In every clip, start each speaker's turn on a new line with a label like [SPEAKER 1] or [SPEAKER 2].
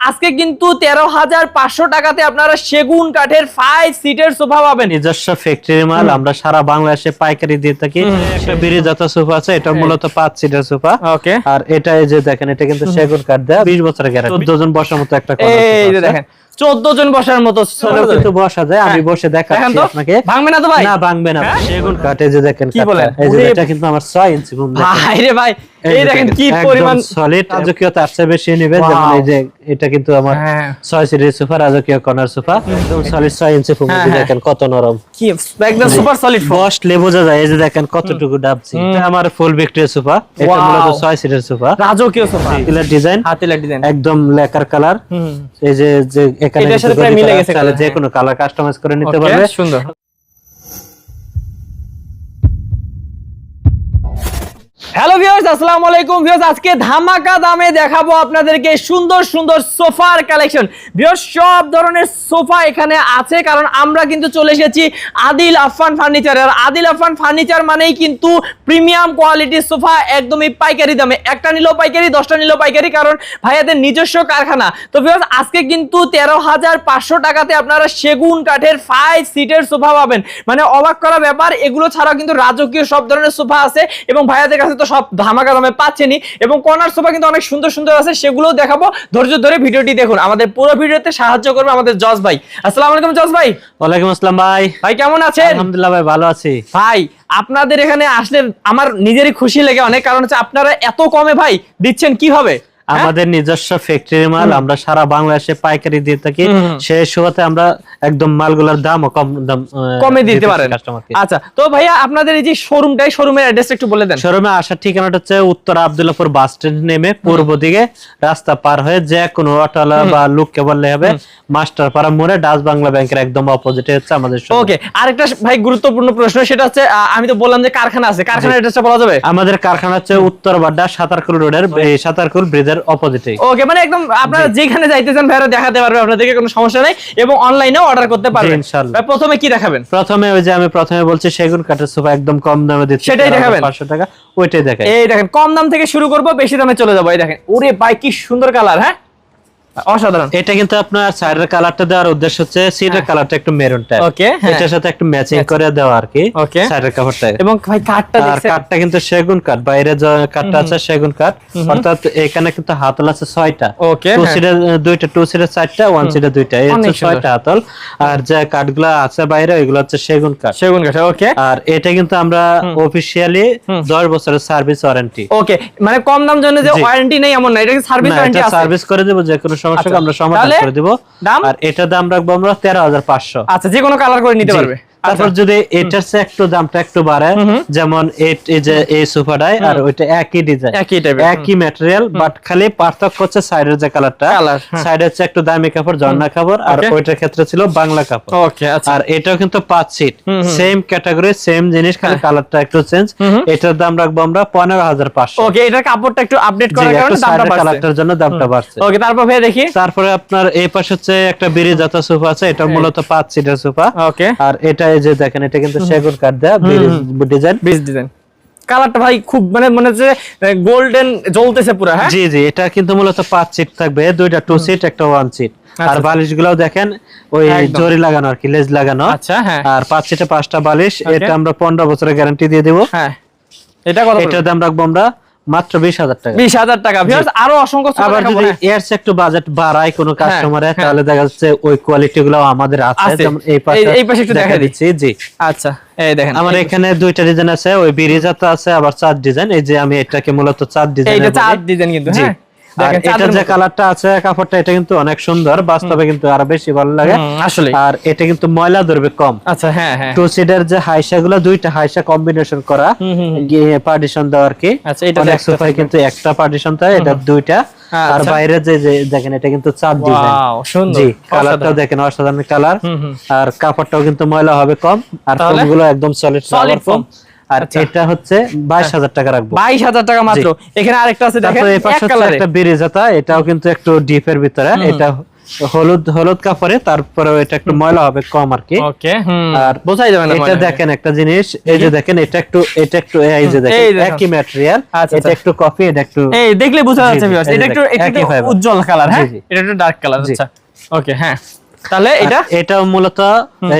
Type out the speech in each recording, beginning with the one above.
[SPEAKER 1] আজকে কিন্তু তেরো হাজার পাঁচশো টাকাতে আপনারা সেগুন কাঠের ফাইভ সিটের সোফা পাবেন।
[SPEAKER 2] নিজস্ব ফ্যাক্টরি মাল আমরা সারা বাংলাদেশে পাইকারি দিয়ে থাকি। একটা বিড়ি জাত সোফা আছে এটা মূলত পাঁচ সিটের সোফা।
[SPEAKER 1] ওকে।
[SPEAKER 2] আর এটা এই যে দেখেন এটা কিন্তু সেগুন কাঠ দেয়া বিশ বছরের গ্যারান্টি চোদ্দ জন বসার মতো একটা
[SPEAKER 1] এই যে দেখেন চোদ্দ জন বসার মতো
[SPEAKER 2] কিন্তু বসা যায় আমি বসে
[SPEAKER 1] হ্যাঁ। দেখেন
[SPEAKER 2] দেখাচ্ছি আপনাকে।
[SPEAKER 1] ভাঙবে না তো ভাই?
[SPEAKER 2] না ভাঙবে না।
[SPEAKER 1] হ্যাঁ?
[SPEAKER 2] সেগুন কাঠ যে দেখেন
[SPEAKER 1] কি। বলেন?
[SPEAKER 2] এটা কিন্তু আমার ছয় ইঞ্চি
[SPEAKER 1] ভাই রে ভাই এই দেখেন কি পরিমাণ
[SPEAKER 2] সলিড রাজকীয় তার বেশি নেবে যেমন এই যে এটা কিন্তু আমার
[SPEAKER 1] হ্যাঁ।
[SPEAKER 2] ছয় সিটের সোফা রাজকীয় কর্নার সোফা একদম সলিড ছয় ইঞ্চি ফুল
[SPEAKER 1] হ্যাঁ।
[SPEAKER 2] দেখেন কত নরম।
[SPEAKER 1] কি একদম সুপার সলিড
[SPEAKER 2] বসলে বোঝা যায় এই যে দেখেন কতটুকু ডাবছি। এটা আমার ফুল ভিক্টোরিয়া সোফা এটা মূলত ছয় সিটের সোফা
[SPEAKER 1] রাজকীয় সোফা
[SPEAKER 2] ডিজাইন
[SPEAKER 1] হাতিলা ডিজাইন
[SPEAKER 2] একদম লেকার কালার এই যে যে এখানে যে। কোনো কালার কাস্টমাইজ করে নিতে পারবে।
[SPEAKER 1] সুন্দর। হ্যালো ভিউয়ার্স আসসালামু আলাইকুম। ভিউয়ার্স আজকে ধামাকা দামে দেখাবো আপনাদেরকে সুন্দর সুন্দর সোফার কালেকশন ভিউয়ার্স সব ধরনের সোফা এখানে আছে, কারণ আমরা কিন্তু চলে এসেছি আদিল আফান ফার্নিচার আর আদিল আফান ফার্নিচার মানেই কিন্তু প্রিমিয়াম কোয়ালিটির সোফা, একদমই পাইকারি দামে। একটা নিলেও পাইকারি, দশটা নিলেও পাইকারি, কারণ ভাইয়াদের নিজস্ব কারখানা। তো ভিউয়ার্স আজকে কিন্তু তেরো হাজার পাঁচশো টাকাতে আপনারা সেগুন কাঠের ফাইভ সিটের সোফা পাবেন। মানে অবাক করা ব্যাপার, এগুলো ছাড়াও কিন্তু রাজকীয় সব ধরনের সোফা আছে এবং ভাইয়াদের কাছে তো সব ধামাকা দামে পাচ্ছেনই এবং কর্নার সোফা কিন্তু অনেক সুন্দর সুন্দর আছে সেগুলোও দেখাবো। ধৈর্য ধরে ভিডিওটি দেখুন। আমাদের পুরো ভিডিওতে সাহায্য করবে আমাদের জজ ভাই। আসসালামু আলাইকুম জজ ভাই।
[SPEAKER 2] ওয়ালাইকুম আসসালাম ভাই।
[SPEAKER 1] ভাই কেমন আছেন?
[SPEAKER 2] আলহামদুলিল্লাহ ভাই ভালো আছি।
[SPEAKER 1] ভাই আপনাদের এখানে আসলে আমার নিজেরই খুশি লাগে অনেক কারণ হচ্ছে আপনারা এত কমে ভাই দিচ্ছেন কি হ্যাঁ?
[SPEAKER 2] আমাদের নিজস্ব ফ্যাক্টরি মাল আমরা সারা বাংলাদেশে পাইকারি দিয়ে থাকি। সেই সুবাদে আমরা একদম মালগুলোর দামও কম দাম
[SPEAKER 1] কমে দিতে পারেন। আচ্ছা তো ভাইয়া আপনাদের এই যে শোরুমটাই শোরুমের অ্যাড্রেসটা একটু বলে দেন।
[SPEAKER 2] শোরুমে আসার ঠিকানাটা হচ্ছে উত্তর আবদুল্লাপুর বাস স্ট্যান্ড নেমে পূর্ব দিকে রাস্তা পার হয়ে যে কোনো অটোলা বা লোককে বললে হবে মাস্টারপাড়া মোড়ে ডাচ বাংলা ব্যাংকের একদম অপোজিটে হচ্ছে আমাদের।
[SPEAKER 1] ওকে আরেকটা ভাই গুরুত্বপূর্ণ প্রশ্ন সেটা হচ্ছে আমি তো বললাম যে কারখানা আছে। কারখানার অ্যাড্রেসটা বলা যাবে?
[SPEAKER 2] আমাদের কারখানা হচ্ছে উত্তর বাড্ডা সাতারকুল রোডের সাতারকুল ব্রিজের অপোজিটে
[SPEAKER 1] ওকে মানে একদম আপনারা যেখানে যাইতে চান ভাইরা দেখাতে পারবে আপনাদেরকে কোনো সমস্যা নেই এবং অনলাইনেও অর্ডার করতে পারবেন।
[SPEAKER 2] ইনশাআল্লাহ।
[SPEAKER 1] প্রথমে কি দেখাবেন?
[SPEAKER 2] প্রথমে ওই যে আমি প্রথমে বলছি সেগুন কাঠের সোফা একদম কম দামে দিচ্ছি
[SPEAKER 1] সেটাই দেখাবেন?
[SPEAKER 2] পাঁচশো টাকা ওইটাই দেখাই।
[SPEAKER 1] এই দেখেন কম দাম থেকে শুরু করব বেশি দামে চলে যাব এই দেখেন। ওরে ভাই কি সুন্দর কালার হ্যাঁ? অসাধারণ।
[SPEAKER 2] এটা কিন্তু আপনার সাইডের কালারটা দেওয়ার উদ্দেশ্য হচ্ছে সিটের কালারটা একটু মেরুন টাইপ
[SPEAKER 1] হ্যাঁ।
[SPEAKER 2] এটার সাথে একটু ম্যাচিং করে দেওয়া আর কি
[SPEAKER 1] Okay.
[SPEAKER 2] সাইডের কাপড়টা
[SPEAKER 1] এবং ভাই
[SPEAKER 2] আর
[SPEAKER 1] দেখছেন?
[SPEAKER 2] কাঠটা কিন্তু সেগুন কাঠ বাইরে যে কাঠটা আছে সেগুন কাঠ অর্থাৎ এখানে কিন্তু হাতল আছে ছয়টা।
[SPEAKER 1] Okay,
[SPEAKER 2] টু
[SPEAKER 1] হ্যাঁ।
[SPEAKER 2] সিটের দুইটা টু সিটের চারটা ওয়ান সিটের দুইটা। এই হচ্ছে
[SPEAKER 1] সুন্দর।
[SPEAKER 2] ছয়টা হাতল। আর যে কাঠগুলো আছে বাইরে ওইগুলো হচ্ছে সেগুন কাঠ
[SPEAKER 1] সেগুন কাঠ ওকে
[SPEAKER 2] আর এটা কিন্তু আমরা অফিসিয়ালি দশ বছরের সার্ভিস ওয়ারেন্টি
[SPEAKER 1] ওকে মানে কম দাম জন্য যে ওয়ারেন্টি নেই এমন না এটা সার্ভিস ওয়ারেন্টি আছে?
[SPEAKER 2] সার্ভিস করে দেবো যে কোনো সমস্যা
[SPEAKER 1] আচ্ছা।
[SPEAKER 2] আমরা সমাধান করে দিব। আর এটার দাম রাখব আমরা তেরো হাজার পাঁচশো।
[SPEAKER 1] আচ্ছা যে কোনো কালার করে নিতে পারবে।
[SPEAKER 2] তারপর
[SPEAKER 1] আচ্ছা।
[SPEAKER 2] যদি এটার চেয়ে একটু দামটা একটু বাড়ে যেমন এই যে এই সোফাটায় আর ওইটা একই ডিজাইন
[SPEAKER 1] একই টাইপের
[SPEAKER 2] একই ম্যাটেরিয়াল বাট খালি পার্থক্য হচ্ছে সাইডের যে কালারটা
[SPEAKER 1] হ্যাঁ।
[SPEAKER 2] সাইডে হচ্ছে একটু দামি কাপড় ঝর্ণা কাপড় আর ওইটার ক্ষেত্রে ছিল বাংলা কাপড়।
[SPEAKER 1] ওকে আচ্ছা।
[SPEAKER 2] আর এটাও কিন্তু পাঁচ সিট সেম ক্যাটাগরি সেম জিনিস খালি
[SPEAKER 1] হ্যাঁ।
[SPEAKER 2] কালারটা একটু চেঞ্জ এটার দাম রাখব আমরা পনেরো হাজার পাঁচশো।
[SPEAKER 1] ওকে এটার কাপড়টা একটু আপডেট করার কারণে দামটা বাড়ছে।
[SPEAKER 2] কালারটার জন্য দামটা বাড়ছে।
[SPEAKER 1] ওকে তারপর ভাই দেখি।
[SPEAKER 2] তারপরে আপনার এই পাশে হচ্ছে একটা বিড়ি জাতা সোফা আছে এটা মূলত পাঁচ সিটের সোফা
[SPEAKER 1] ওকে
[SPEAKER 2] আর এটা এই যে দেখেন এটা কিন্তু সেগুন কাঠ দেয়া ডিজাইন।
[SPEAKER 1] Beach design. কালারটা ভাই খুব মানে মনে হচ্ছে গোল্ডেন জ্বলতেছে পুরো হ্যাঁ?
[SPEAKER 2] জি জি এটা কিন্তু মূলত পাঁচ সিট থাকবে দুইটা টু সিট একটা ওয়ান সিট আর
[SPEAKER 1] আচ্ছা।
[SPEAKER 2] বালিশ গুলাও দেখেন ওই জরি লাগানো আর কি লেজ লাগানো।
[SPEAKER 1] আচ্ছা হ্যাঁ।
[SPEAKER 2] আর পাঁচ সিটে পাঁচটা বালিশ এটা আমরা পনেরো বছরের গ্যারান্টি দিয়ে দেবো।
[SPEAKER 1] হ্যাঁ। এটা কত
[SPEAKER 2] এটার দাম রাখব আমরা মাত্র বিশ হাজার টাকা।
[SPEAKER 1] বিশ হাজার টাকা। ভিউয়ার্স আরও অসংখ্য
[SPEAKER 2] আবার যদি
[SPEAKER 1] হ্যাঁ।
[SPEAKER 2] এর একটু বাজেট বাড়ায় কোনো কাস্টমারে
[SPEAKER 1] হ্যাঁ।
[SPEAKER 2] তাহলে দেখা যাচ্ছে ওই কোয়ালিটি গুলো আমাদের আছে। যেমন এই পাশে
[SPEAKER 1] এই- পাশে একটু
[SPEAKER 2] দেখা দিচ্ছি জি।
[SPEAKER 1] আচ্ছা এই দেখেন।
[SPEAKER 2] আমার এখানে দুইটা ডিজাইন আছে ওই বিরিজাতা আছে আবার চার ডিজাইন এই যে আমি এটাকে মূলত চার ডিজাইন
[SPEAKER 1] চার ডিজাইন কিন্তু হ্যাঁ।
[SPEAKER 2] আর
[SPEAKER 1] দেখেন
[SPEAKER 2] যে কালারটা আছে কাপড়টা এটা কিন্তু অনেক সুন্দর। বাস্তবে কিন্তু আরও বেশি ভালো লাগে।
[SPEAKER 1] আসলে
[SPEAKER 2] আর এটা কিন্তু ময়লা ধরবে কম।
[SPEAKER 1] আচ্ছা হ্যাঁ হ্যাঁ।
[SPEAKER 2] টু সিটের যে হাইসা গুলো দুইটা হাইসা কম্বিনেশন করা
[SPEAKER 1] হুম, হুম, হুম।
[SPEAKER 2] পার্টিশন দেওয়া আর কি।
[SPEAKER 1] আচ্ছা,
[SPEAKER 2] অনেক
[SPEAKER 1] একটা
[SPEAKER 2] সোফায় কিন্তু একটা পার্টিশন থাকে এটা দুইটা। আর। বাইরে যে দেখেন এটা কিন্তু ডিজাইন জি কালারটাও
[SPEAKER 1] অসাধারণ।
[SPEAKER 2] দেখেন অসাধারণ কালার। আর কাপড়টাও কিন্তু ময়লা হবে কম। আর? ফোমগুলো একদম সলিড ফোম
[SPEAKER 1] foam।
[SPEAKER 2] আর
[SPEAKER 1] আচ্ছা।
[SPEAKER 2] এটা হচ্ছে বাইশ হাজার টাকা রাখব।
[SPEAKER 1] বাইশ হাজার টাকা মাত্র। এখানে আরেকটা আছে দেখেন
[SPEAKER 2] তারপরে এই পাশে একটা বিরিজাতা এটাও কিন্তু একটু ডিপের ভিতরে। এটা হলুদ হলুদ কাপড়ে তারপরে এটা একটু ময়লা হবে কম আর কি।
[SPEAKER 1] ওকে
[SPEAKER 2] আর
[SPEAKER 1] বোঝাই যাবে না
[SPEAKER 2] এটা দেখেন একটা জিনিস এই যে দেখেন এটা একটু এটা একটু এই যে দেখেন একই ম্যাটেরিয়াল
[SPEAKER 1] আচ্ছা,
[SPEAKER 2] এটা
[SPEAKER 1] আচ্ছা।
[SPEAKER 2] একটু কফি এটা একটু
[SPEAKER 1] এই দেখলে বোঝা যাচ্ছে viewers, এটা একটু এটা। উজ্জ্বল কালার হ্যাঁ। এটা একটু ডার্ক কালার আচ্ছা। ওকে হ্যাঁ। তাহলে এটা?
[SPEAKER 2] এটা মূলত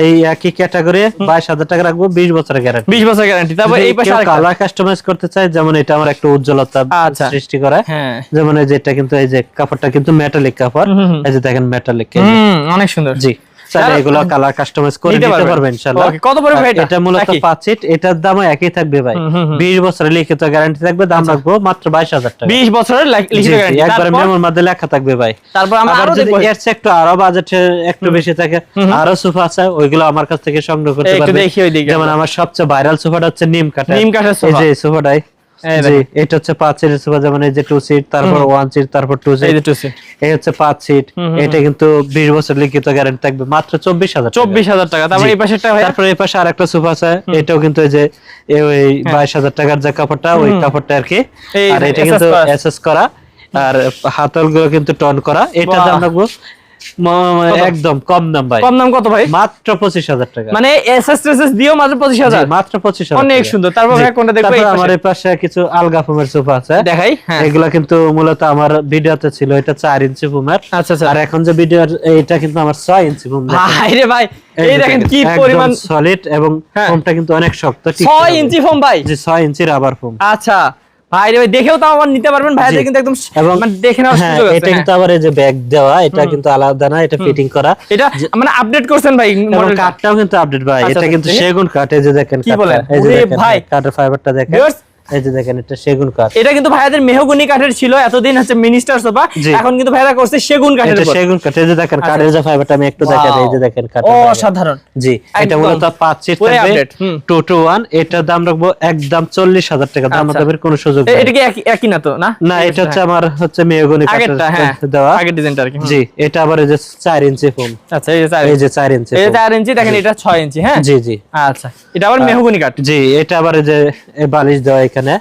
[SPEAKER 2] এই একই ক্যাটাগরি বাইশ হাজার টাকা রাখব বিশ বছরের গ্যারান্টি
[SPEAKER 1] 20 বছরের গ্যারান্টি তারপর এই পাশে আরেকটা।
[SPEAKER 2] কালার কাস্টমাইজ করতে চাই যেমন এটা আমার একটা উজ্জ্বলতা
[SPEAKER 1] আচ্ছা।
[SPEAKER 2] সৃষ্টি করে।
[SPEAKER 1] হ্যাঁ।
[SPEAKER 2] যেমন এই যে এটা কিন্তু এই যে কাপড়টা কিন্তু মেটালিক কাপড়। এই যে দেখেন মেটালিক
[SPEAKER 1] হুম অনেক সুন্দর।
[SPEAKER 2] জি।
[SPEAKER 1] আর-
[SPEAKER 2] এগুলো কালার কাস্টমাইজ করে
[SPEAKER 1] পারবেন।
[SPEAKER 2] পারবেন ইনশাআল্লাহ।
[SPEAKER 1] কত পড়বে ভাই এটা?
[SPEAKER 2] মূলত
[SPEAKER 1] একই?
[SPEAKER 2] পাঁচ এটার দামও একই থাকবে ভাই।
[SPEAKER 1] হুম, হুম, হুম।
[SPEAKER 2] 20 বছরের লিখিত গ্যারান্টি থাকবে দাম রাখব মাত্র 22000 টাকা।
[SPEAKER 1] 20 বছরের লিখিত গ্যারান্টি
[SPEAKER 2] একবারে মেমোর মধ্যে লেখা থাকবে ভাই।
[SPEAKER 1] তারপর আমরা
[SPEAKER 2] আরও
[SPEAKER 1] দেখব।
[SPEAKER 2] এর চেয়ে একটু আরও বাজেটের একটু বেশি থাকে আরও সোফা আছে ওইগুলো আমার কাছ থেকে সংগ্রহ করতে
[SPEAKER 1] একটু
[SPEAKER 2] পারবে।
[SPEAKER 1] দেখি ওইদিকে।
[SPEAKER 2] যেমন আমার সবচেয়ে ভাইরাল সোফাটা হচ্ছে নিম কাঠের
[SPEAKER 1] নিম
[SPEAKER 2] এই
[SPEAKER 1] সোফা
[SPEAKER 2] যে সোফাটাই
[SPEAKER 1] এই
[SPEAKER 2] জি এটা হচ্ছে পাঁচ সিটের সোফা যেমন এই যে টু সিট তারপর ওয়ান সিট তারপর টু
[SPEAKER 1] এই
[SPEAKER 2] সিট এই হচ্ছে পাঁচ সিট এটা কিন্তু বিশ বছর লিখিত গ্যারান্টি থাকবে মাত্র চব্বিশ হাজার
[SPEAKER 1] চব্বিশ হাজার টাকা। তারপর এই
[SPEAKER 2] তারপরে পাশে আরেকটা সোফা আছে এটাও কিন্তু এই যে ওই বাইশ হাজার টাকার যে কাপড়টা ওই কাপড়টা আর কি। আর এটা কিন্তু
[SPEAKER 1] করা।
[SPEAKER 2] এসএস করা। আর হাতলগুলো কিন্তু টন করা। এটা। দাম রাখব
[SPEAKER 1] কত?
[SPEAKER 2] একদম কম দাম ভাই।
[SPEAKER 1] কম দাম কত ভাই?
[SPEAKER 2] মাত্র পঁচিশ হাজার টাকা।
[SPEAKER 1] মানে এসএস টেসএস দিও মাত্র পঁচিশ হাজার?
[SPEAKER 2] মাত্র পঁচিশ হাজার
[SPEAKER 1] অনেক সুন্দর। তারপর। ভাই কোনটা দেখব?
[SPEAKER 2] আমার এই পাশে কিছু আলগা ফোমের সোফা আছে।
[SPEAKER 1] দেখাই হ্যাঁ।
[SPEAKER 2] এগুলা কিন্তু মূলত আমার ভিডিওতে ছিল এটা চার ইঞ্চি ফোমের।
[SPEAKER 1] আচ্ছা আচ্ছা।
[SPEAKER 2] আর এখন যে ভিডিও এটা কিন্তু আমার ছয় ইঞ্চি ফোম
[SPEAKER 1] ভাই রে ভাই এই দেখেন কি পরিমাণ
[SPEAKER 2] সলিড এবং
[SPEAKER 1] হ্যাঁ।
[SPEAKER 2] ফোমটা কিন্তু অনেক শক্ত
[SPEAKER 1] ছয় ইঞ্চি ফোম ভাই?
[SPEAKER 2] যে ছয় ইঞ্চি রাবার ফোম।
[SPEAKER 1] আচ্ছা। ভাই রে ভাই দেখেও তো আমার নিতে পারবেন ভাই কিন্তু একদম মানে দেখে নেওয়ার
[SPEAKER 2] হ্যাঁ
[SPEAKER 1] সুযোগ আছে
[SPEAKER 2] এটা
[SPEAKER 1] হ্যাঁ।
[SPEAKER 2] কিন্তু আবার এই যে ব্যাগ দেওয়া এটা কিন্তু আলাদা না এটা ফিটিং করা।
[SPEAKER 1] এটা মানে আপডেট করছেন ভাই মডেল
[SPEAKER 2] কাটটাও কিন্তু আপডেট ভাই।
[SPEAKER 1] আচ্ছা,
[SPEAKER 2] এটা
[SPEAKER 1] আচ্ছা,
[SPEAKER 2] কিন্তু সেগুন এই যে দেখেন
[SPEAKER 1] কি বলেন?
[SPEAKER 2] এই যে
[SPEAKER 1] ভাই।
[SPEAKER 2] কাঠের ফাইবারটা দেখেন। এই যে দেখেন এটা সেগুন কাঠ।
[SPEAKER 1] এটা কিন্তু ভাইয়াদের মেহগুনি কাঠের ছিল এতদিন হচ্ছে মিনিস্টার সোফা এখন কিন্তু ভাইরা করছে সেগুন কাঠের
[SPEAKER 2] এটা সেগুন কাঠ এই যে দেখেন কাঠের যে ফাইবারটা আমি একটু দেখাই এই যে দেখেন কাঠের fiber।
[SPEAKER 1] অসাধারণ।
[SPEAKER 2] জি এটা মূলত পাঁচ সিট থাকবে।
[SPEAKER 1] update, হুম।
[SPEAKER 2] টু টু ওয়ান দাম রাখব একদম চল্লিশ হাজার টাকা। দাম
[SPEAKER 1] আচ্ছা।
[SPEAKER 2] দামের কোনো সুযোগ নেই।
[SPEAKER 1] এটা কি একই- না তো না?
[SPEAKER 2] না এটা হচ্ছে আমার হচ্ছে মেয়গনি
[SPEAKER 1] আগেরটা হ্যাঁ।
[SPEAKER 2] দেওয়া।
[SPEAKER 1] আগের ডিজাইনটা আর কি
[SPEAKER 2] জি এটা আবার এই যে চার ইঞ্চি ফোম
[SPEAKER 1] আচ্ছা এই যে চার
[SPEAKER 2] এই যে চার ইঞ্চি
[SPEAKER 1] এই ইঞ্চি দেখেন এটা ছয় ইঞ্চি হ্যাঁ?
[SPEAKER 2] জি জি।
[SPEAKER 1] আচ্ছা এটা আবার মেহগুনি কাঠ।
[SPEAKER 2] জি এটা আবার এই যে বালিশ দেওয়া এখানে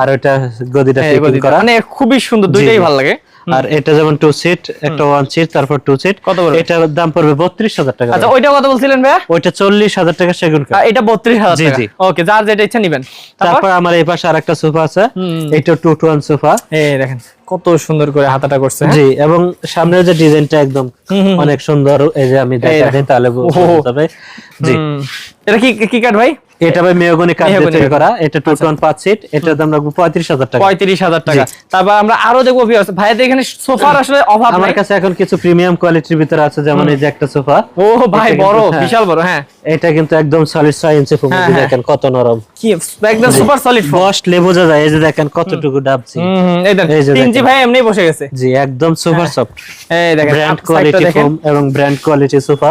[SPEAKER 2] আর ওটা গদিটা ফিটিং
[SPEAKER 1] গদিটা।
[SPEAKER 2] করা
[SPEAKER 1] মানে খুবই সুন্দর দুইটাই। ভালো লাগে
[SPEAKER 2] আর এটা যেমন টু সিট একটা ওয়ান সিট তারপর টু সিট
[SPEAKER 1] কত?
[SPEAKER 2] এটার দাম পড়বে বত্রিশ হাজার টাকা
[SPEAKER 1] আচ্ছা ওইটা কত বলছিলেন ভাইয়া?
[SPEAKER 2] ওইটা চল্লিশ হাজার টাকা সেগুন
[SPEAKER 1] এটা বত্রিশ হাজার
[SPEAKER 2] জি, জি।
[SPEAKER 1] ওকে যার যেটা ইচ্ছা নিবেন। তারপর?
[SPEAKER 2] আমার এই পাশে আরেকটা সোফা আছে। এটা টু টু ওয়ান সোফা।
[SPEAKER 1] এই দেখেন কত সুন্দর করে হাতাটা করছে হ্যাঁ?
[SPEAKER 2] জি এবং সামনের যে ডিজাইনটা একদম অনেক সুন্দর এই যে আমি দেখা তাহলে বুঝতে জি।
[SPEAKER 1] এটা কি কি কাঠ ভাই?
[SPEAKER 2] এটা ভাই মেয়গনি কাঠ দিয়ে তৈরি করা। এটা টু টু ওয়ান পাঁচ সিট এটার দাম রাখব পঁয়ত্রিশ হাজার টাকা।
[SPEAKER 1] পঁয়ত্রিশ হাজার টাকা। তারপর আমরা আরও দেখব viewers, ভাইয়াদের এখানে সোফার আসলে অভাব
[SPEAKER 2] আমার কাছে এখন কিছু প্রিমিয়াম কোয়ালিটির ভিতরে আছে যেমন এই যে একটা সোফা।
[SPEAKER 1] ও ভাই বড়
[SPEAKER 2] হ্যাঁ।
[SPEAKER 1] বিশাল বড় হ্যাঁ।
[SPEAKER 2] এটা কিন্তু একদম সলিড ছয় ইঞ্চি ফুল।
[SPEAKER 1] হ্যাঁ, হ্যাঁ।
[SPEAKER 2] দেখেন কত নরম।
[SPEAKER 1] কি একদম সুপার সলিড
[SPEAKER 2] বস লে বোঝা যায় এই যে দেখেন কতটুকু ডাবছি।
[SPEAKER 1] এই দেখেন
[SPEAKER 2] দেখেন।
[SPEAKER 1] ভাই এমনি বসে গেছে।
[SPEAKER 2] জি একদম সুপার সফট
[SPEAKER 1] এই দেখেন
[SPEAKER 2] ব্র্যান্ড কোয়ালিটি ফোম এবং ব্র্যান্ড কোয়ালিটি সোফা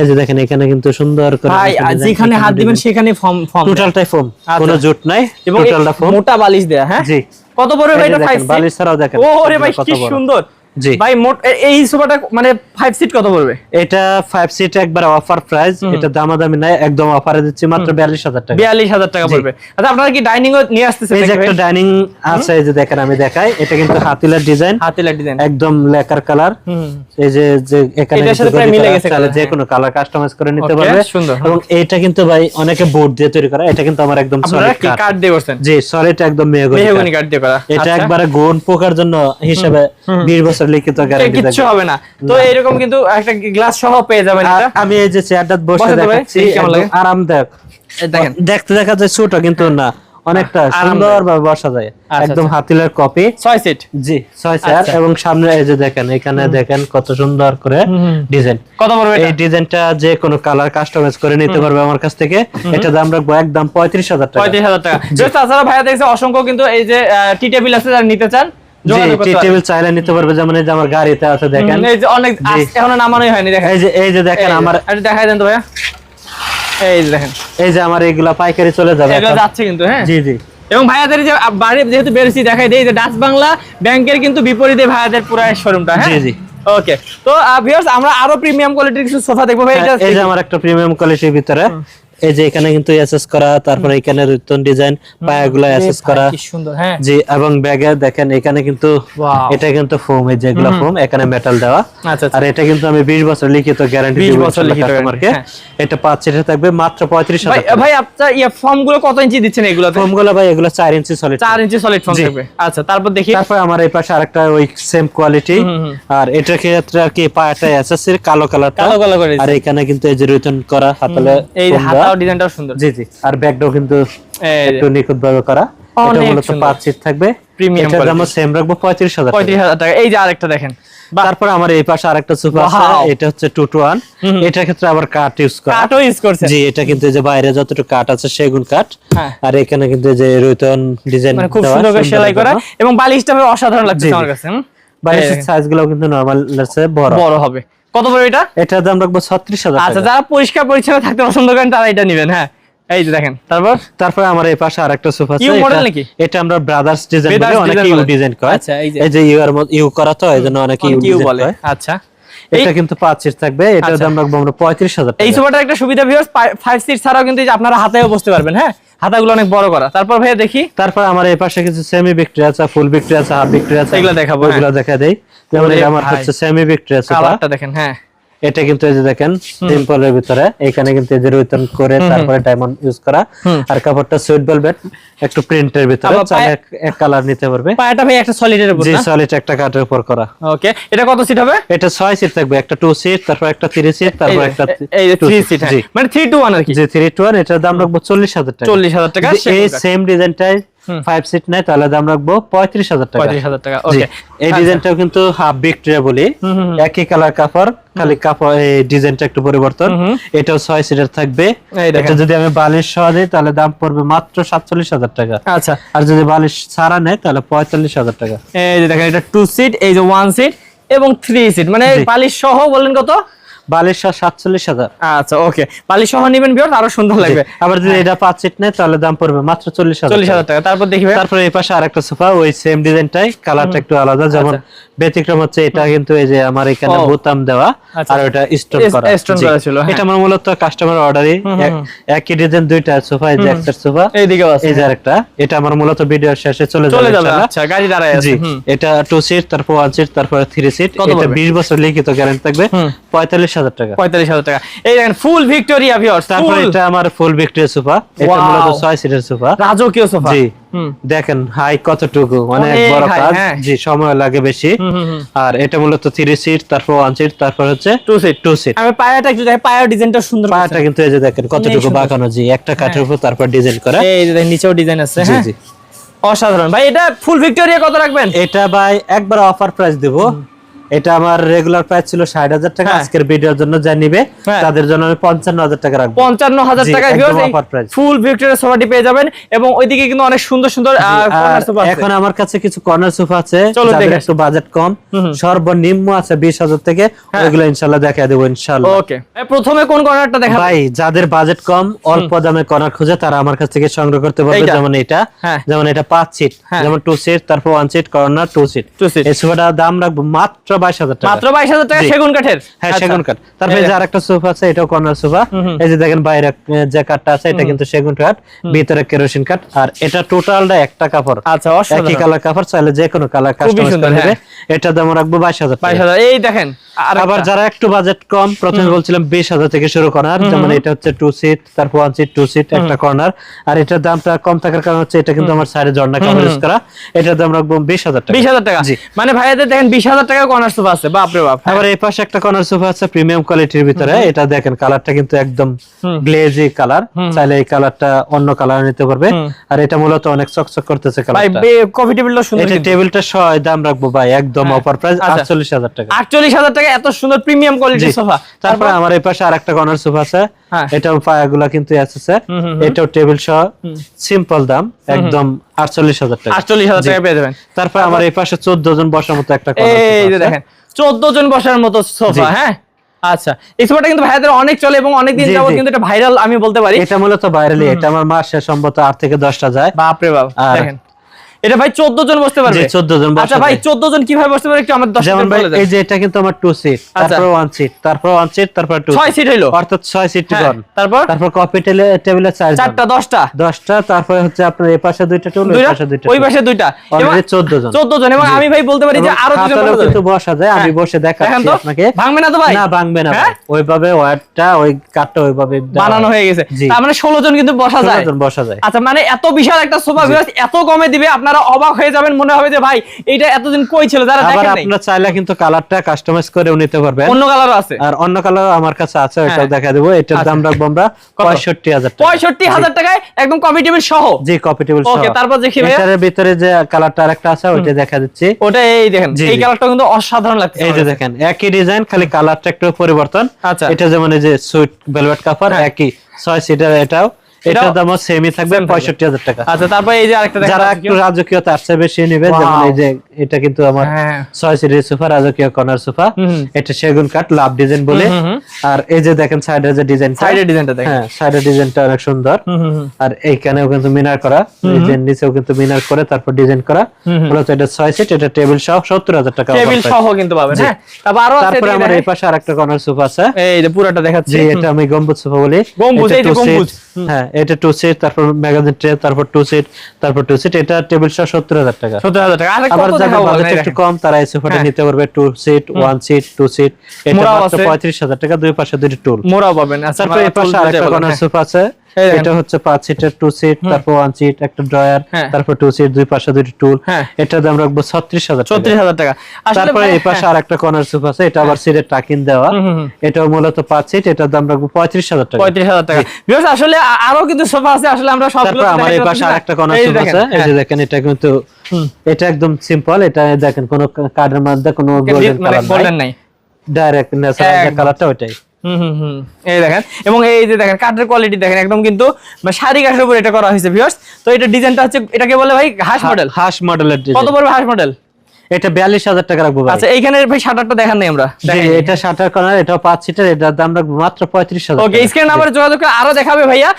[SPEAKER 2] এই যে দেখেন এখানে কিন্তু সুন্দর করে
[SPEAKER 1] ভাই যেখানে হাত দিবেন সেখানে ফর্ম ফর্ম
[SPEAKER 2] টোটালটাই ফোম
[SPEAKER 1] আচ্ছা।
[SPEAKER 2] কোনো জুট নাই
[SPEAKER 1] এবং
[SPEAKER 2] টোটালটা ফোম
[SPEAKER 1] মোটা বালিশ দেয়া হ্যাঁ?
[SPEAKER 2] জি।
[SPEAKER 1] কত বড় ভাই এটা 5
[SPEAKER 2] বালিশ ছাড়াও দেখেন
[SPEAKER 1] ও রে ভাই কি। সুন্দর
[SPEAKER 2] জি।
[SPEAKER 1] ভাই মোট এই সোফাটা মানে 5 সিট কত পড়বে?
[SPEAKER 2] এটা ফাইভ সিট একবার অফার প্রাইস এটা দামাদামি নাই একদম অফারে দিচ্ছি মাত্র বিয়াল্লিশ হাজার টাকা।
[SPEAKER 1] বিয়াল্লিশ হাজার টাকা পড়বে। আচ্ছা আপনারা কি ডাইনিং ও নিয়ে আসতেছেন
[SPEAKER 2] এই যে একটা ডাইনিং আছে এই যে দেখেন আমি দেখাই। এটা কিন্তু হাতিলার ডিজাইন
[SPEAKER 1] হাতিলা ডিজাইন
[SPEAKER 2] একদম লেকার কালার এই যে যে এখানে
[SPEAKER 1] এটার সাথে প্রায় মিলে গেছে colour,
[SPEAKER 2] যে
[SPEAKER 1] হ্যাঁ।
[SPEAKER 2] কোনো কালার কাস্টমাইজ করে নিতে পারবে। এবং এটা কিন্তু ভাই অনেকে বোর্ড দিয়ে তৈরি করা এটা কিন্তু আমার একদম সলিড
[SPEAKER 1] কি কাঠ দিয়ে করছেন?
[SPEAKER 2] জি সলিড একদম মেহগনি
[SPEAKER 1] দিয়ে করা।
[SPEAKER 2] এটা
[SPEAKER 1] আচ্ছা।
[SPEAKER 2] একবারে গোন পোকার জন্য হিসাবে 20 বছর লিখিত
[SPEAKER 1] এ,
[SPEAKER 2] গ্যারান্টি
[SPEAKER 1] কিচ্ছু হবে না। তো এরকম কিন্তু একটা গ্লাস সহ পেয়ে যাবেন এটা।
[SPEAKER 2] আমি এই যে চেয়ারটা বসে
[SPEAKER 1] বসে তো ভাই,
[SPEAKER 2] দেখাচ্ছি
[SPEAKER 1] দেখি কেমন
[SPEAKER 2] একদম
[SPEAKER 1] লাগে।
[SPEAKER 2] আরামদায়ক।
[SPEAKER 1] দেখেন।
[SPEAKER 2] দেখতে দেখা যায় ছোট কিন্তু না অনেকটা বসা যায়।
[SPEAKER 1] আচ্ছা,
[SPEAKER 2] একদম
[SPEAKER 1] আচ্ছা।
[SPEAKER 2] হাতিলের কপি
[SPEAKER 1] ছয় সিট
[SPEAKER 2] জি ছয় চেয়ার
[SPEAKER 1] আচ্ছা।
[SPEAKER 2] এবং সামনে এই যে দেখেন এখানে দেখেন কত সুন্দর করে ডিজাইন
[SPEAKER 1] কত পড়বে
[SPEAKER 2] এই ডিজাইনটা যে কোনো কালার কাস্টমাইজ করে নিতে পারবে আমার কাছ থেকে। এটা দাম রাখব একদম পঁয়ত্রিশ হাজার টাকা।
[SPEAKER 1] পঁয়ত্রিশ হাজার টাকা। just তাছাড়া ভাইয়া দেখছে অসংখ্য কিন্তু এই যে টি টেবিল আছে যারা নিতে চান
[SPEAKER 2] জি
[SPEAKER 1] যোগাযোগ করতে
[SPEAKER 2] টি
[SPEAKER 1] পারেন।
[SPEAKER 2] টেবিল চাইলে নিতে পারবে যেমন এই যে আমার গাড়িতে আছে দেখেন।
[SPEAKER 1] এই যে অনেক এখনও নামানোই হয়নি দেখেন।
[SPEAKER 2] এই যে এই যে দেখেন আমার
[SPEAKER 1] দেখাই দেন তো ভাইয়া। এই যে দেখেন।
[SPEAKER 2] এই যে আমার এইগুলা পাইকারি চলে যাবে
[SPEAKER 1] এগুলো যাচ্ছে কিন্তু হ্যাঁ?
[SPEAKER 2] জি জি।
[SPEAKER 1] এবং ভাইয়াদের যে বাড়ি যেহেতু বেরোছি দেখাই যে ডাচ বাংলা ব্যাংকের কিন্তু বিপরীতে ভাইয়াদের পুরো শোরুমটা হ্যাঁ?
[SPEAKER 2] জি, জি।
[SPEAKER 1] ওকে তো ভিউয়ার্স আমরা আরও প্রিমিয়াম কোয়ালিটির কিছু সোফা দেখব ভাই
[SPEAKER 2] হ্যাঁ, এই যে আমার একটা প্রিমিয়াম কোয়ালিটির ভিতরে। এই যে এখানে কিন্তু এসএস করা তারপরে এখানে রুতন ডিজাইন পায়াগুলো এসএস করা।
[SPEAKER 1] কি সুন্দর হ্যাঁ।
[SPEAKER 2] জি এবং ব্যাগে দেখেন এখানে কিন্তু এটা কিন্তু ফোম এই যেগুলো ফোম এখানে মেটাল দেওয়া।
[SPEAKER 1] আচ্ছা আচ্ছা।
[SPEAKER 2] আর এটা কিন্তু আমি 20 বছর লিখিত গ্যারান্টি
[SPEAKER 1] 20 বছর লিখিত
[SPEAKER 2] কাস্টমারকে
[SPEAKER 1] guarantee,
[SPEAKER 2] এটা পাঁচ সিটের থাকবে মাত্র 35
[SPEAKER 1] ভাই ভাই আপনার ইয়া ফর্মগুলো কত ইঞ্চি দিচ্ছেন এগুলোতে?
[SPEAKER 2] ফোমগুলো ভাই এগুলো 4 ইঞ্চি সলিড
[SPEAKER 1] চার ইঞ্চি সলিড ফর্ম থাকবে। আচ্ছা তারপর দেখি।
[SPEAKER 2] তারপর আমার এই পাশে আরেকটা ওই সেম কোয়ালিটি। আর এটার ক্ষেত্রে আর কি পায়াটা এসএসসির কালো কালারটা
[SPEAKER 1] কালো কালো করে
[SPEAKER 2] আর এখানে কিন্তু এই যে রিটার্ন করা হাতলে
[SPEAKER 1] এই ডিজাইনটাও সুন্দর।
[SPEAKER 2] জি জি। আর কিন্তু একটু নিখুঁত ভাবে করা। এটা মূলত
[SPEAKER 1] সুন্দর।
[SPEAKER 2] পাঁচ সিট থাকবে। এটার দাম সেম রাখব পঁয়ত্রিশ হাজার টাকা।
[SPEAKER 1] এই যে আরেকটা দেখেন।
[SPEAKER 2] তারপর আমার এই পাশে আরেকটা সোফা আছে। এটা হচ্ছে টু এটার ক্ষেত্রে আবার কাঠ ইউজ করা।
[SPEAKER 1] কাঠও ইউজ করছেন
[SPEAKER 2] জি এটা কিন্তু যে বাইরে যতটুকু কাঠ আছে সেগুন কাঠ
[SPEAKER 1] হ্যাঁ।
[SPEAKER 2] আর এখানে কিন্তু যে রুতন ডিজাইন
[SPEAKER 1] মানে খুব সুন্দর করে সেলাই করা। এবং বালিশটা অসাধারণ লাগছে। আমার কাছে হুম?
[SPEAKER 2] বাইরের সাইজগুলো কিন্তু নরমাল আছে বড়।
[SPEAKER 1] বড় হবে। কত বড় এটা?
[SPEAKER 2] এটার দাম রাখব ছত্রিশ হাজার
[SPEAKER 1] আচ্ছা যারা পরিষ্কার পরিচ্ছন্ন থাকতে পছন্দ করেন তারা এটা নেবেন হ্যাঁ। এই যে দেখেন। তারপর?
[SPEAKER 2] তারপরে আমার এই পাশে আরেকটা সোফা আছে
[SPEAKER 1] মডেল নাকি?
[SPEAKER 2] এটা আমরা ব্রাদার্স ডিজাইন বলে অনেকে ইউ ডিজাইন করে।
[SPEAKER 1] আচ্ছা, এই যে।
[SPEAKER 2] ইউ এর ইউ করা তো এই জন্য অনেকে ইউ ডিজাইন
[SPEAKER 1] বলে। আচ্ছা।
[SPEAKER 2] এটা কিন্তু পাঁচ সিট থাকবে এটার
[SPEAKER 1] আচ্ছা।
[SPEAKER 2] দাম রাখব আমরা পঁয়ত্রিশ হাজার
[SPEAKER 1] এই সোফাটার একটা সুবিধা ভিউয়ার্স ফাইভ সিট ছাড়াও কিন্তু আপনারা হাতেও বসতে পারবেন হ্যাঁ? হাতাগুলো অনেক বড় করা। তারপর ভাইয়া দেখি।
[SPEAKER 2] তারপর আমার এই পাশে কিছু সেমি বিক্রি আছে ফুল বিক্রি আছে হাফ বিক্রি আছে।
[SPEAKER 1] এগুলো দেখাবো,
[SPEAKER 2] ওইগুলো দেখা দেই। যেমন এটা আমার হচ্ছে সেমি বিক্রি আছে
[SPEAKER 1] কালারটা দেখেন হ্যাঁ।
[SPEAKER 2] এটা কিন্তু এই যে দেখেন সিম্পলের ভিতরে। এখানে কিন্তু এই যে রুইতন করে তারপরে ডায়মন্ড ইউজ করা। আর কাপড়টা সুইট ভেলভেট একটু প্রিন্টের ভিতরে চাইলে এক- এক কালার নিতে পারবে।
[SPEAKER 1] পায়াটা ভাই একটা সলিডের উপর
[SPEAKER 2] জি সলিড একটা উপর করা।
[SPEAKER 1] ওকে এটা কত সিট হবে?
[SPEAKER 2] এটা সিট থাকবে একটা সিট তারপর একটা সিট তারপর একটা
[SPEAKER 1] এই যে
[SPEAKER 2] two
[SPEAKER 1] সিট মানে থ্রি টু ওয়ান আর কি?
[SPEAKER 2] জি থ্রি টু এটার দাম রাখব চল্লিশ হাজার টাকা।
[SPEAKER 1] চল্লিশ হাজার টাকা
[SPEAKER 2] এই সেম ডিজাইনটাই
[SPEAKER 1] হুম।
[SPEAKER 2] ফাইভ সিট নেয় তাহলে দাম রাখব পঁয়ত্রিশ হাজার টাকা।
[SPEAKER 1] পঁয়ত্রিশ হাজার টাকা ওকে
[SPEAKER 2] এই ডিজাইনটাও কিন্তু হাফ বিক্রিয়া বলি। একই কালার কাপড় খালি কাপড় এই ডিজাইনটা একটু পরিবর্তন। এটাও ছয় সিটের থাকবে। এটা যদি আমি বালিশ সহ দিই তাহলে দাম পড়বে মাত্র সাতচল্লিশ হাজার টাকা।
[SPEAKER 1] আচ্ছা।
[SPEAKER 2] আর যদি বালিশ ছাড়া নেয় তাহলে পঁয়তাল্লিশ হাজার টাকা।
[SPEAKER 1] এই যে দেখেন এটা টু সিট এই যে ওয়ান সিট এবং থ্রি সিট মানে বালিশ সহ বললেন কত?
[SPEAKER 2] বালিশা সাতচল্লিশ হাজার।
[SPEAKER 1] আচ্ছা ওকে। বালিশা বিয়ার আরও সুন্দর লাগবে।
[SPEAKER 2] আবার যদি হ্যাঁ। এটা পাঁচ সিট নেয় তাহলে দাম পড়বে মাত্র চল্লিশ
[SPEAKER 1] চল্লিশ হাজার টাকা। তারপর
[SPEAKER 2] দেখবে এই পাশে সোফা ওই সেম ডিজাইনটাই কালারটা একটু আলাদা যেমন আচ্ছা। ব্যতিক্রম হচ্ছে এটা কিন্তু এই যে আমার এখানে বোতাম দেওয়া
[SPEAKER 1] আচ্ছা।
[SPEAKER 2] আর ওটা স্টোন করা। স্টোন
[SPEAKER 1] করা ছিল হ্যাঁ।
[SPEAKER 2] এটা আমার মূলত কাস্টমার অর্ডারই একই ডিজাইন দুইটা সোফা এই যে একটা সোফা
[SPEAKER 1] এইদিকে আছে
[SPEAKER 2] এই যে হ্যাঁ। আরেকটা। এটা আমার মূলত ভিডিওর শেষে চলে যাবে
[SPEAKER 1] আচ্ছা গাড়ি দাঁড়ায় আছে
[SPEAKER 2] এটা টু সিট তারপর ওয়ান সিট তারপর থ্রি সিট এটা 20 বছর লিখিত গ্যারান্টি থাকবে। 45 হাজার টাকা।
[SPEAKER 1] পঁয়তাল্লিশ হাজার টাকা। এই দেখেন ফুল ভিক্টোরিয়া ভিউয়ার্স
[SPEAKER 2] তারপর এটা আমার ফুল ভিক্টোরিয়া সোফা এটা. মূলত ছয় সিটের সোফা
[SPEAKER 1] রাজকীয় সোফা
[SPEAKER 2] জি। দেখেন হাই কতটুকু? অনেক
[SPEAKER 1] অনেক
[SPEAKER 2] বড় কাজ।
[SPEAKER 1] হ্যাঁ।
[SPEAKER 2] জি সময় লাগে বেশি। আর এটা মূলত থ্রি সিট তারপর ওয়ান সিট তারপর হচ্ছে
[SPEAKER 1] টু সিট
[SPEAKER 2] টু সিট
[SPEAKER 1] আমি পায়াটা একটু দেখি পায়ার ডিজাইনটা সুন্দর
[SPEAKER 2] পায়াটা কিন্তু এই যে দেখেন কতটুকু বাঁকানো জি একটা কাঠের উপর তারপর ডিজাইন করা।
[SPEAKER 1] এই যে নিচেও ডিজাইন আছে হ্যাঁ।
[SPEAKER 2] জি।
[SPEAKER 1] অসাধারণ। ভাই এটা ফুল ভিক্টোরিয়া কত রাখবেন?
[SPEAKER 2] এটা ভাই একবার অফার প্রাইস দেব। এটা আমার রেগুলার প্রাইস ছিল ষাট হাজার টাকা
[SPEAKER 1] হ্যাঁ।
[SPEAKER 2] আজকের ভিডিওর জন্য যা নিবে
[SPEAKER 1] হ্যাঁ।
[SPEAKER 2] তাদের জন্য আমি পঞ্চান্ন হাজার টাকা রাখব
[SPEAKER 1] পঞ্চান্ন হাজার টাকা ফুল ভিক্টোরিয়া সোফাটি পেয়ে যাবেন এবং ওইদিকে কিন্তু অনেক সুন্দর সুন্দর corner sofa আছে।
[SPEAKER 2] এখন আমার কাছে কিছু কর্নার সোফা আছে যাদের একটু বাজেট কম। সর্বনিম্ন আছে বিশ হাজার থেকে
[SPEAKER 1] হ্যাঁ।
[SPEAKER 2] ওইগুলো ইনশাল্লাহ দেখা দেবো ইনশাল্লাহ
[SPEAKER 1] ওকে প্রথমে কোন কর্নারটা দেখা
[SPEAKER 2] ভাই যাদের বাজেট কম অল্প দামে কর্নার খুঁজে তারা আমার কাছ থেকে সংগ্রহ করতে পারবে যেমন এটা। যেমন এটা পাঁচ সিট। যেমন টু সিট তারপর one seat corner two seat
[SPEAKER 1] Two
[SPEAKER 2] এই সোফাটার দাম রাখব মাত্র বাইশ হাজার টাকা।
[SPEAKER 1] মাত্র বাইশ হাজার টাকা সেগুন কাঠের?
[SPEAKER 2] হ্যাঁ
[SPEAKER 1] আচ্ছা।
[SPEAKER 2] সেগুন কাঠ। তারপরে যে আরেকটা সোফা আছে এটাও কর্নার সোফা। এই যে দেখেন বাইরে যে কাঠটা আছে এটা কিন্তু সেগুন কাঠ ভিতরে কেরোসিন কাঠ। আর এটা টোটালটা একটা কাপড়।
[SPEAKER 1] আচ্ছা
[SPEAKER 2] একই কালার কাপড় চাইলে যে কোনো কালার কাস্টমাইজ করে নেবে।
[SPEAKER 1] হ্যাঁ।
[SPEAKER 2] এটা দাম রাখব বাইশ হাজার
[SPEAKER 1] বাইশ হাজার। এই দেখেন
[SPEAKER 2] আবার যারা একটু বাজেট কম প্রথমে বলছিলাম বিশ হাজার থেকে শুরু করার যেমন এটা হচ্ছে টু সিট তারপর ওয়ান সিট টু সিট একটা কর্নার। আর এটার দামটা কম থাকার কারণ হচ্ছে এটা কিন্তু আমার সাইডে ঝর্ণা কভারেজ করা। এটার দাম রাখব বিশ হাজার টাকা।
[SPEAKER 1] বিশ হাজার টাকা। মানে ভাইয়াদের দেখেন বিশ হাজার টাকা কর্নার সোফা আছে বাপরে বাপ।
[SPEAKER 2] আবার এই পাশে একটা কর্নার সোফা আছে প্রিমিয়াম কোয়ালিটির ভিতরে। এটা দেখেন কালারটা কিন্তু একদম। গ্লেজি কালার চাইলে এই কালারটা অন্য কালার নিতে পারবে। আর এটা মূলত অনেক চকচক করতেছে
[SPEAKER 1] ভাই
[SPEAKER 2] কালারটা
[SPEAKER 1] কফি টেবিলটা সুন্দর
[SPEAKER 2] এটা টেবিলটা সহ দাম রাখব ভাই একদম। অফার প্রাইস
[SPEAKER 1] আচ্ছা।
[SPEAKER 2] আটচল্লিশ হাজার টাকা।
[SPEAKER 1] আটচল্লিশ হাজার টাকা এত সুন্দর প্রিমিয়াম
[SPEAKER 2] জি।
[SPEAKER 1] কোয়ালিটির সোফা।
[SPEAKER 2] তারপরে আমার এই পাশে আরেকটা কর্নার সোফা আছে।
[SPEAKER 1] হ্যাঁ।
[SPEAKER 2] এটাও পায়াগুলা কিন্তু এটাও টেবিল সহ। সিম্পল দাম একদম আটচল্লিশ হাজার টাকা।
[SPEAKER 1] আটচল্লিশ হাজার টাকা পেয়ে যাবেন।
[SPEAKER 2] তারপর আমার এই পাশে চোদ্দ জন বসার মতো একটা
[SPEAKER 1] এই যে দেখেন চোদ্দ জন বসার মতো সোফা হ্যাঁ? আচ্ছা এই সোফাটা কিন্তু ভাইয়াদের অনেক চলে এবং অনেক দিন যাবত কিন্তু এটা ভাইরাল আমি বলতে পারি।
[SPEAKER 2] এটা মূলত বাইরেলি এটা আমার মাসে সম্ভবত আট থেকে দশটা যায়।
[SPEAKER 1] বাপরে বাপ দেখেন। এটা ভাই 14 জন বসতে পারবে?
[SPEAKER 2] জি 14 জন
[SPEAKER 1] আচ্ছা ভাই 14 জন কীভাবে বসতে পারবে? একটু আমাদের দর্শকদের
[SPEAKER 2] যেমন ভাই
[SPEAKER 1] বলে দেন।
[SPEAKER 2] এই যে এটা কিন্তু আমার টু সিট। তারপর ওয়ান সিট তারপর ওয়ান সিট তারপর টু
[SPEAKER 1] ছয় সিট হইল।
[SPEAKER 2] অর্থাৎ ছয় সিট গন
[SPEAKER 1] তারপর?
[SPEAKER 2] তারপর কপি টেবিলে চার
[SPEAKER 1] চারটা দশটা।
[SPEAKER 2] দশটা তারপরে হচ্ছে আপনার এই পাশে দুইটা টুল ওই পাশে দুইটা
[SPEAKER 1] ওই পাশে দুইটা। এবং
[SPEAKER 2] 14 জন।
[SPEAKER 1] 14 জন এবং আমি ভাই বলতে পারি যে আরও দুজন বসা
[SPEAKER 2] কিন্তু বসা যায়। আমি
[SPEAKER 1] হ্যাঁ।
[SPEAKER 2] বসে দেখাচ্ছি আপনাকে।
[SPEAKER 1] ভাঙবে না তো ভাই।
[SPEAKER 2] না ভাঙবে না
[SPEAKER 1] হ্যাঁ?
[SPEAKER 2] ভাই। ওইভাবে ওয়ারটা ওই কাঠটা ওইভাবে
[SPEAKER 1] বানানো
[SPEAKER 2] হয়ে।
[SPEAKER 1] গেছে। তার মানে 16 জন কিন্তু বসা যায়।
[SPEAKER 2] 16 জন বসা যায়।
[SPEAKER 1] আচ্ছা মানে এত বিশাল একটা সোফা এত কমে দিবে আপনারা অবাক হয়ে যাবেন মনে হবে যে ভাই এইটা এতদিন কই ছিল? যারা দেখেন নাই।
[SPEAKER 2] আপনারা চাইলে কিন্তু কালারটা কাস্টমাইজ করে নিতে পারবেন।
[SPEAKER 1] অন্য কালারও আছে।
[SPEAKER 2] আর অন্য কালার আমার কাছে আছে ওটাও
[SPEAKER 1] হ্যাঁ।
[SPEAKER 2] দেখা দেবো। এটার
[SPEAKER 1] আচ্ছা।
[SPEAKER 2] দাম রাখব আমরা
[SPEAKER 1] কত?
[SPEAKER 2] পঁয়ষট্টি হাজার টাকা।
[SPEAKER 1] পঁয়ষট্টি হাজার টাকায় একদম কমিটেবল সহ?
[SPEAKER 2] জি কপি টেবিল
[SPEAKER 1] ওকে তারপর দেখি ভাইয়া।
[SPEAKER 2] এটার ভিতরে যে কালারটা আরেকটা আছে ওইটা দেখা দিচ্ছি।
[SPEAKER 1] ওটা এই দেখেন এই কালারটা কিন্তু অসাধারণ লাগছে
[SPEAKER 2] এই যে দেখেন একই ডিজাইন খালি কালারটা একটু পরিবর্তন।
[SPEAKER 1] আচ্ছা।
[SPEAKER 2] এটা যেমন এই যে সুইট ভেলভেট
[SPEAKER 1] হ্যাঁ।
[SPEAKER 2] একই ছয় সিটার এটাও। এটার দাম সেমই থাকবে
[SPEAKER 1] Same থাকবে।
[SPEAKER 2] পঁয়ষট্টি হাজার টাকা
[SPEAKER 1] আচ্ছা তারপর এই যে আরেকটা
[SPEAKER 2] যারা একটু রাজকীয় তার বেশি নেবে যেমন এই যে এটা কিন্তু আমার
[SPEAKER 1] হ্যাঁ।
[SPEAKER 2] ছয় সিটের সোফা রাজকীয় কর্নার সোফা। এটা সেগুন কাঠ লাভ ডিজাইন বলে আর এই যে দেখেন সাইডের যে ডিজাইন
[SPEAKER 1] সাইডের ডিজাইনটা দেখেন
[SPEAKER 2] হ্যাঁ সাইডের ডিজাইনটা অনেক সুন্দর। আর এইখানেও কিন্তু মিনার করা এই যে নিচেও কিন্তু মিনার করে তারপর ডিজাইন করা। মূলত এটা ছয় সিট এটা টেবিল সহ সত্তর হাজার টাকা
[SPEAKER 1] টেবিল সহ কিন্তু পাবেন। হ্যাঁ তারপর আরও আছে
[SPEAKER 2] তারপরে আমার এই। পাশে আরেকটা কর্নার সোফা আছে
[SPEAKER 1] এই যে পুরোটা দেখাচ্ছি
[SPEAKER 2] এটা আমি গম্বুজ সোফা বলি
[SPEAKER 1] গম্বুজ, এই যে গম্বুজ।
[SPEAKER 2] হ্যাঁ এটা টু সিট তারপর ম্যাগাজিন ট্রে তারপর টু সিট তারপর টু সিট এটা টেবিল শো সত্তর হাজার টাকা।
[SPEAKER 1] সত্তর হাজার টাকা। আরে
[SPEAKER 2] আবার যাদের
[SPEAKER 1] দেখাবো
[SPEAKER 2] বাজেট একটু কম তারা এই সোফাটা
[SPEAKER 1] হ্যাঁ।
[SPEAKER 2] নিতে পারবে two seat one seat two seat এটা মাত্র। পঁয়ত্রিশ হাজার টাকা দুই পাশে দুটি টুল
[SPEAKER 1] মোড়াও পাবেন। আচ্ছা
[SPEAKER 2] এই পাশে আরেকটা কর্নার সোফা আছে। এটা হচ্ছে পাঁচ সিটের টু সিট তারপর ওয়ান সিট একটা ড্রয়ার
[SPEAKER 1] হ্যাঁ।
[SPEAKER 2] তারপর টু সিট দুই পাশে দুটি টুল
[SPEAKER 1] হ্যাঁ।
[SPEAKER 2] এটার দাম রাখব ছত্রিশ হাজার
[SPEAKER 1] ছত্রিশ হাজার টাকা।
[SPEAKER 2] তারপরে এই পাশে আর একটা কর্নার সোফা আছে এটা আবার সিটের টাকিন দেওয়া। এটাও মূলত পাঁচ সিট এটার দাম রাখব পঁয়ত্রিশ হাজার টাকা।
[SPEAKER 1] পঁয়ত্রিশ হাজার টাকা। Viewers, আসলে আরও কিন্তু সোফা আছে আসলে আমরা সব
[SPEAKER 2] তারপর আমার এই পাশে আরেকটা কর্নার সোফা আছে। এই যে দেখেন এটা কিন্তু এটা একদম সিম্পল এটা দেখেন কোনো কার্ডের মধ্যে কোনো গোল্ডেন কালার নাই। ডাইরেক্ট ন্যাচারাল কালারটা ওইটাই।
[SPEAKER 1] হুম এই দেখেন এবং এই যে দেখেন কাঠের কোয়ালিটি দেখেন একদম কিন্তু শাড়ি কাঠের উপর এটা করা হয়েছে ভিউয়ার্স তো এটা ডিজাইনটা হচ্ছে এটাকে বলে ভাই হাঁস মডেল
[SPEAKER 2] হাঁস মডেলের
[SPEAKER 1] কত পড়বে হাঁস মডেল
[SPEAKER 2] এটা বিয়াল্লিশ হাজার টাকা রাখব
[SPEAKER 1] আচ্ছা এইখানে ভাই শাটারটা দেখান নাই আমরা।
[SPEAKER 2] এটা শাটার কর্নার এটাও পাঁচ সিটার এটার দাম রাখব মাত্র পঁয়ত্রিশ হাজার
[SPEAKER 1] ওকে স্ক্রিন নাম্বারে যোগাযোগ করে আরও দেখাবে ভাইয়া।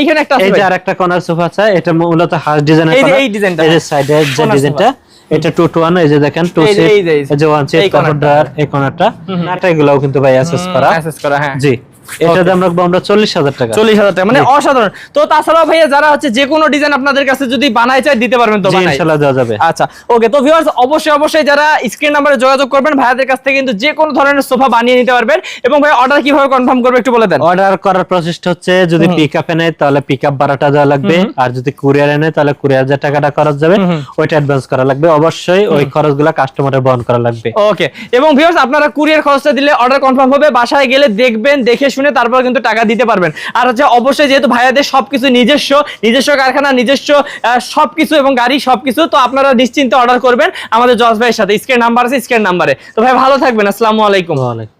[SPEAKER 1] এইখানে একটা
[SPEAKER 2] এই যে কর্নার সোফা আছে এটা মূলত হাঁস ডিজাইনের
[SPEAKER 1] এই ডিজাইনটা,
[SPEAKER 2] এই
[SPEAKER 1] হ্যাঁ।
[SPEAKER 2] যে ডিজাইনটা এটা টু টু ওয়ান এই যে দেখেন টু
[SPEAKER 1] এই যে-
[SPEAKER 2] সিট
[SPEAKER 1] এই যে-
[SPEAKER 2] ওয়ান সিট। ড্রয়ার এই কর্নারটা নাটা কিন্তু ভাই অ্যাসেস করা।
[SPEAKER 1] অ্যাসেস করা হ্যাঁ।
[SPEAKER 2] জি। এটার দাম রাখব আমরা চল্লিশ হাজার টাকা।
[SPEAKER 1] চল্লিশ হাজার টাকা মানে অসাধারণ। তো তাছাড়াও ভাইয়া যারা হচ্ছে যে কোনো ডিজাইন আপনাদের কাছে যদি বানাই চাই দিতে পারবেন তো
[SPEAKER 2] ইনশাল্লাহ দেওয়া যাবে।
[SPEAKER 1] আচ্ছা ওকে তো ভিউয়ার্স অবশ্যই অবশ্যই যারা স্ক্রিন নাম্বারে যোগাযোগ করবেন ভাইয়াদের কাছ থেকে কিন্তু যে কোনো ধরনের সোফা বানিয়ে নিতে পারবেন। এবং ভাই অর্ডার কীভাবে কনফার্ম করবে একটু বলে দেন।
[SPEAKER 2] অর্ডার করার প্রসেসটা হচ্ছে যদি পিক আপে নেয় তাহলে পিক আপ ভাড়াটা দেওয়া লাগবে। আর যদি কুরিয়ারে নেয় তাহলে কুরিয়ার যে টাকাটা খরচ যাবে ওইটা অ্যাডভান্স করা লাগবে। অবশ্যই ওই খরচগুলো কাস্টমারের বহন করা লাগবে।
[SPEAKER 1] ওকে এবং ভিউয়ার্স আপনারা কুরিয়ার খরচটা দিলে অর্ডার কনফার্ম হবে। বাসায় গেলে দেখবেন দেখে শুনে তারপর কিন্তু টাকা দিতে পারবেন। আর হচ্ছে অবশ্যই যেহেতু ভাইয়াদের সবকিছু নিজস্ব নিজস্ব কারখানা, নিজস্ব সবকিছু এবং গাড়ি সবকিছু, তো আপনারা নিশ্চিন্তে অর্ডার করবেন আমাদের জজ ভাইয়ের সাথে। স্ক্রিন নাম্বার আছে স্ক্রিন নাম্বারে তো ভাই, ভালো থাকবেন। আসসালামু আলাইকুম।
[SPEAKER 2] ওয়ালাইকুম